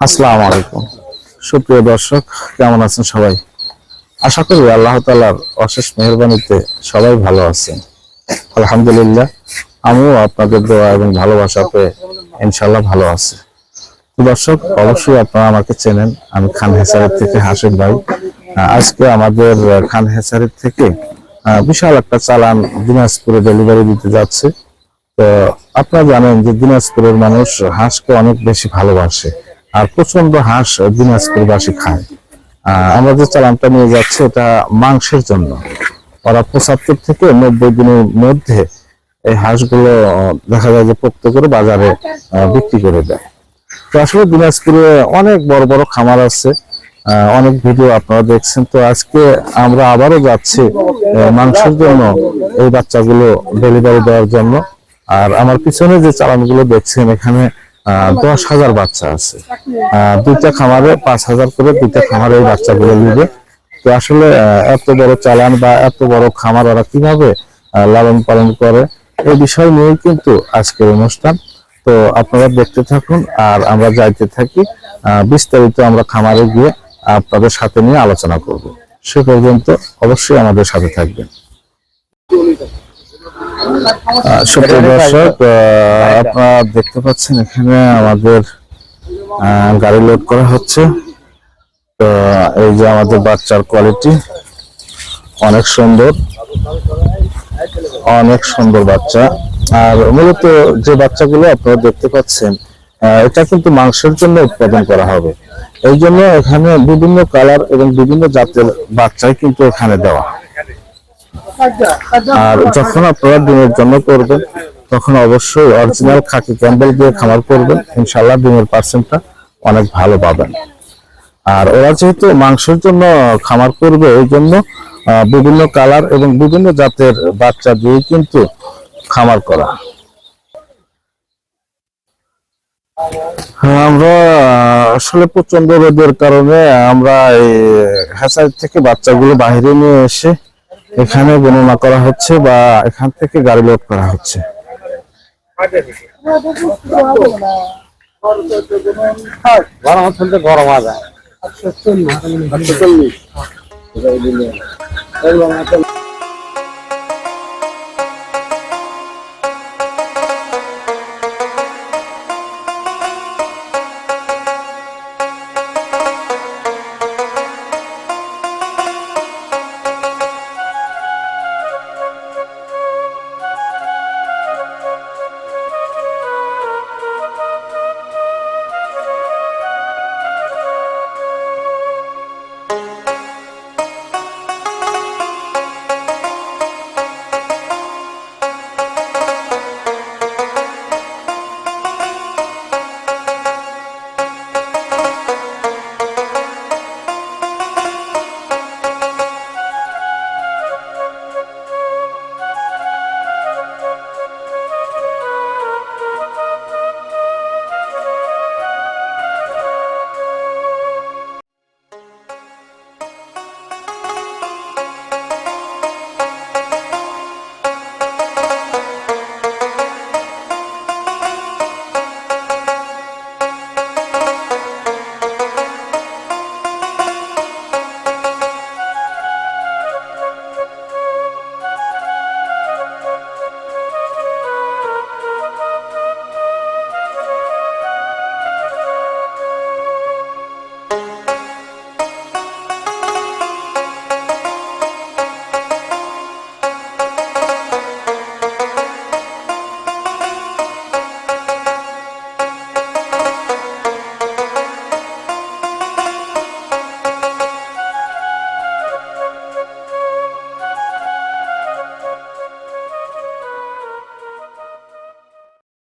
আসসালামু আলাইকুম। সুপ্রিয় দর্শক, কেমন আছেন সবাই? আশা করি আল্লাহ তালার অশেষ মেহরবানিতে সবাই ভালো আছেন। আলহামদুলিল্লাহ, আমিও আপনাদের দোয়া এবং ভালোবাসা পেয়ে ইনশাল্লাহ ভালো আছি। দর্শক, অবশ্যই আপনারা আমাকে চেনেন, আমি খান হেসারের থেকে হাসিব ভাই। আজকে আমাদের খান হেসারের থেকে বিশাল একটা চালান দিনাজপুরে ডেলিভারি দিতে যাচ্ছে। তো আপনারা জানেন যে দিনাজপুরের মানুষ হাঁসকে অনেক বেশি ভালোবাসে। আর প্রচণ্ড হাঁস দিনাজপুরবাসী খায়। আমরা যে চালানটা নিয়ে যাচ্ছি, এটা মাংসের জন্য। ওরা পঁচাত্তর থেকে নব্বই দিনের মধ্যে এই হাঁসগুলো দেখা যায় যে পোক্ত করে বাজারে বিক্রি করে দেয়। তো আসলে দিনাজপুরে অনেক বড় বড় খামার আছে। অনেক ভিডিও আপনারা দেখছেন। তো আজকে আমরা আবারও যাচ্ছি মাংসের জন্য এই বাচ্চাগুলো ডেলিভারি দেওয়ার জন্য। আর আমার পিছনে যে চালানগুলো দেখছেন, এখানে দশ হাজার বাচ্চা আছে। দুইটা খামারে পাঁচ হাজার করে দুইটা খামারে এই বাচ্চাগুলো নিবে। তো আসলে এত বড় চালান বা এত বড় খামার ওরা কীভাবে লালন পালন করে এই বিষয় নিয়ে কিন্তু আজকের অনুষ্ঠান। তো আপনারা দেখতে থাকুন আর আমরা যাইতে থাকি। বিস্তারিত আমরা খামারে গিয়ে আপনাদের সাথে নিয়ে আলোচনা করব। সে পর্যন্ত অবশ্যই আমাদের সাথে থাকবেন। সুপ্রিয় দর্শক আপনারা দেখতে পাচ্ছেন এখানে আমাদের গাড়ি লোড করা হচ্ছে। তো এই যে আমাদের বাচ্চার কোয়ালিটি অনেক সুন্দর অনেক সুন্দর বাচ্চা। আর মূলত যে বাচ্চাগুলো আপনারা দেখতে পাচ্ছেন এটা কিন্তু মাংসের জন্য উৎপাদন করা হবে। এই জন্য এখানে বিভিন্ন কালার এবং বিভিন্ন জাতের বাচ্চাই কিন্তু এখানে দেওয়া আর যখন আপনারা ডিমের জন্য করবেন তখন অবশ্যই অরিজিনাল খাকি ক্যাম্বেল দিয়ে খামার করবেন। ইনশাল্লাহ ডিমের পার্সেন্টটা অনেক ভালো পাবেন। আর ওরা যেহেতু মাংসের জন্য খামার করবে ওই জন্য বিভিন্ন কালার এবং বিভিন্ন জাতের বাচ্চা দিয়ে কিন্তু খামার করা। হ্যাঁ, আমরা আসলে প্রচণ্ড রোদের কারণে আমরা এই হ্যাচারি থেকে বাচ্চাগুলো বাইরে নিয়ে এসে এখানে গণনা করা হচ্ছে বা এখান থেকে গাড়ি লোড করা হচ্ছে। গরম আছে